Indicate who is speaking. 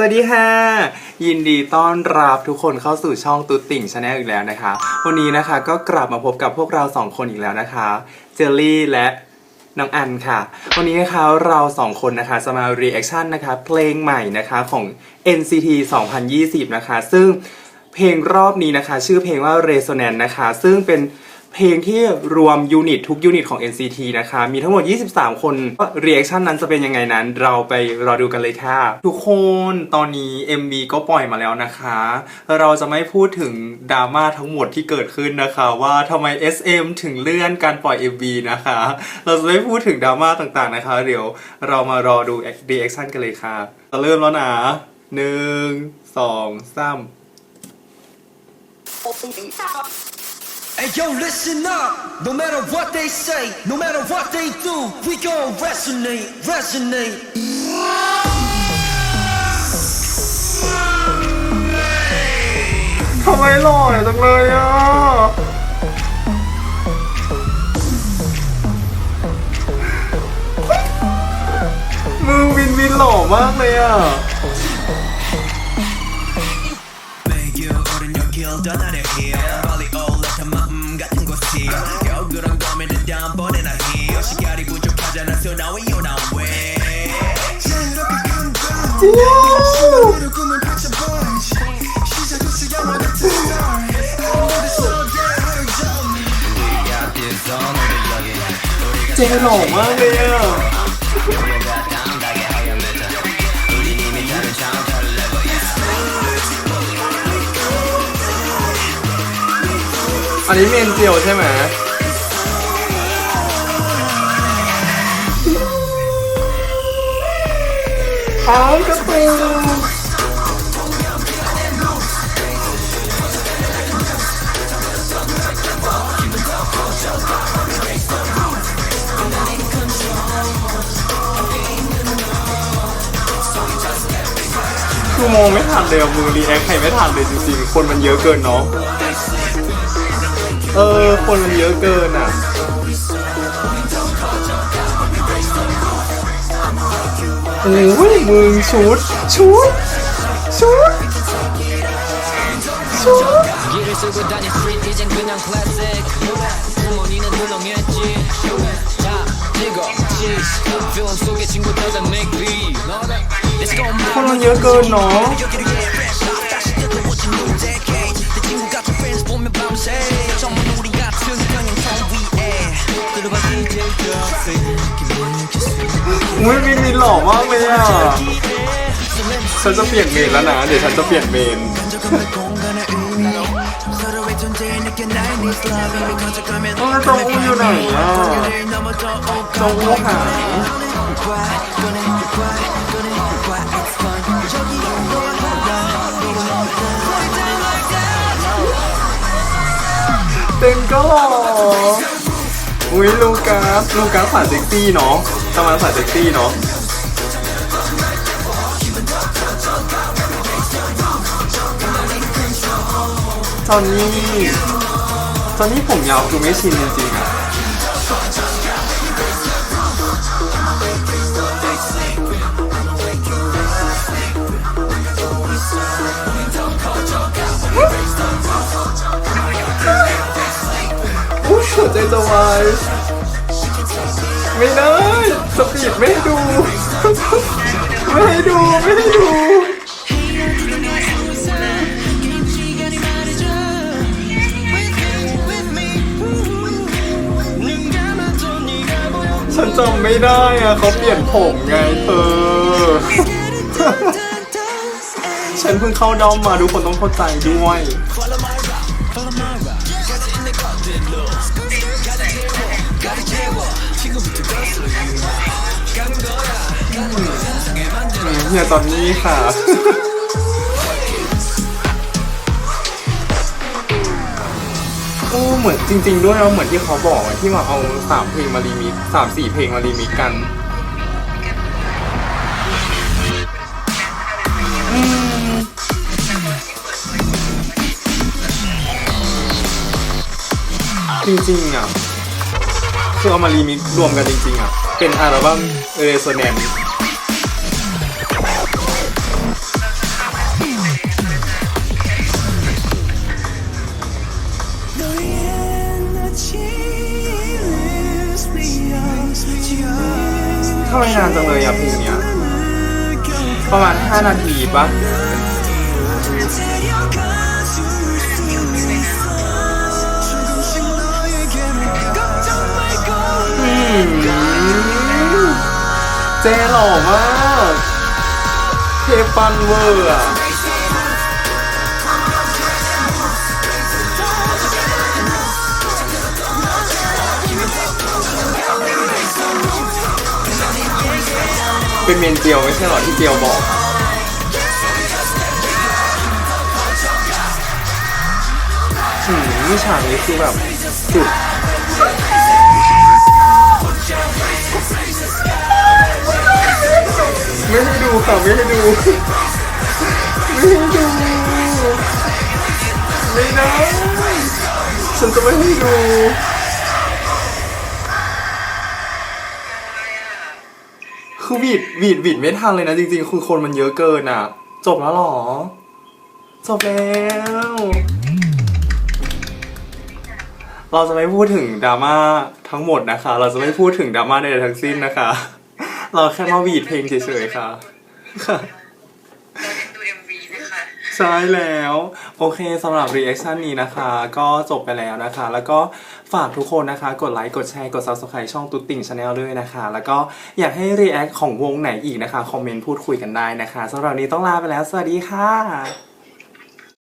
Speaker 1: สวัสดีค่ะ ยินดีต้อนรับทุกคนเข้าสู่ช่องตุ๊ดติ่งชาแนลอีกแล้วนะคะ วันนี้นะคะก็กลับมาพบกับพวกเราสองคนอีกแล้วนะคะ เจลลี่และน้องอันค่ะ วันนี้นะคะเราสองคนนะคะจะมา reaction นะคะเพลงใหม่นะคะของ NCT 2020 นะคะ ซึ่งเพลงรอบนี้นะคะ ชื่อเพลงว่า Resonance นะคะ ซึ่งเป็น เพลงที่รวมยูนิตทุกยูนิตของ NCT นะคะ มีทั้งหมด 23 คนว่าเรีแอคชั่นนั้นจะเป็นยังไงนั้น เราไปรอดูกันเลยค่ะ ทุกคนตอนนี้ MV ก็ปล่อยมาแล้วนะคะ เราจะไม่พูดถึงดราม่าทั้งหมดที่เกิดขึ้นนะคะ ว่าทำไม SM ถึงเลื่อนการปล่อย MV นะคะ เราจะไม่พูดถึงดราม่าต่างๆนะคะ เดี๋ยวเรามารอดู reaction กันเลยค่ะจะเริ่มแล้วนะหนึ่งสองสาม
Speaker 2: Hey yo, listen up. No matter what they say, no matter what they do, we gon' resonate, resonate.
Speaker 1: ทำไมหล่อจังเลยอ่ะ มือวินวินหล่อมากเลยอ่ะ
Speaker 2: 매일 오른 여길 떠나려 here. 빨 벅찬 마음 같은 곳이. 겨우 그런 고민을 다음번에 나기 시간이 부족하잖아. So now we you now We 제일
Speaker 1: 너무하네요. อันนี้เมนเจียวใช่ไหมอ้าวกระตูนคือมองไม่ทันเลยอะมือรีแอคใครไม่ทันเลยจริงๆ คนมันเยอะเกินเนาะ เออ คนมันเยอะเกินอ่ะ โอ้ยมึงชุด ชุด ชุด ชุด
Speaker 3: 길을 쓰고 다닌 스트리트 이젠 그냥 클래식 부모님은 물렁했지 자 찍어 cheese 필름 속에 친구 찾아 make beat Let's go
Speaker 1: คนมันเยอะเกินเนาะ
Speaker 2: 다시 뜨거워진 new decade 내 친구 같은 friends 보면 밤새 정말 우리 같은 평행선 위에 들어봐 DJ Duffy 기분 느꼈어
Speaker 1: อุ้ยมินมินหล่อมากเลยอ่ะ ฉันจะเปลี่ยนเมนแล้วนะ เดี๋ยวฉันจะเปลี่ยนเมน
Speaker 2: 만족함의 공간의 의미 서로의 존재에 느껴 나의 needs loving 간직하면
Speaker 1: 어, 저 우유 나이야.
Speaker 2: 단계를 넘어 더 오고
Speaker 1: จงลูกหา
Speaker 2: Why, 꺼내, why, 꺼내,
Speaker 1: ก็หล่ออุ้ยลูกัสลูกัสสายเซ็กซี่เนาะทำไมสายเซ็กซี่เนาะจอนนี่จอนนี่ผมยาวคือไม่ชินจริงๆอะ ใจจะวายไม่ได้สปีดไม่ให้ดู ไม่ให้ดู ไม่ให้ดูฉันจำไม่ได้อะเขาเปลี่ยนผมไงเธอ ฉันเพิ่งเข้าดอมมาทุกคนต้องเข้าใจด้วย เฮียตอนนี้ค่ะ โอ้เหมือนจริง ๆ ด้วยเนาะเหมือนที่เขาบอกอะที่ว่าเอาสามเพลงมารีมิกสามสี่เพลงมารีมิกกันจริงๆอะ คือเอามารีมิกรวมกันจริงๆอะ เป็นอัลบั้มเรโซแนนทำไมนานจังเลยอะเพลงเนี้ย ประมาณ 5 นาทีปะ จหล่อมากเทปันเวอร์อะเป็นเมนเจียวไม่ใช่หรอที่เจียวบอกอะหืมฉากนี้คือแบบสุด ไม่ให้ดูค่ะไม่ให้ดู ไม่ให้ดู ไม่ได้ฉันจะไม่ให้ดูคือบีดบีดบีดไม่ทันเลยนะจริงๆ คือคนมันเยอะเกินอะ จบแล้วหรอ จบแล้ว เราจะไม่พูดถึงดราม่าทั้งหมดนะคะ เราจะไม่พูดถึงดราม่าใดๆทั้งสิ้นนะคะ เราแค่มาบีดเพลงเฉยๆค่ะ ค่ะ
Speaker 4: เราเล่นดู MV นะคะ
Speaker 1: ใช่แล้ว โอเคสำหรับรีแอคชั่นนี้นะคะ ก็จบไปแล้วนะคะ แล้วก็ฝากทุกคนนะคะ กดไลค์ กดแชร์ กด subscribe ช่องตุ๊ดติ่งชาแนลด้วยนะคะ แล้วก็อยากให้รีแอคของวงไหนอีกนะคะ คอมเมนต์พูดคุยกันได้นะคะสำหรับวันนี้ต้องลาไปแล้ว สวัสดีค่ะ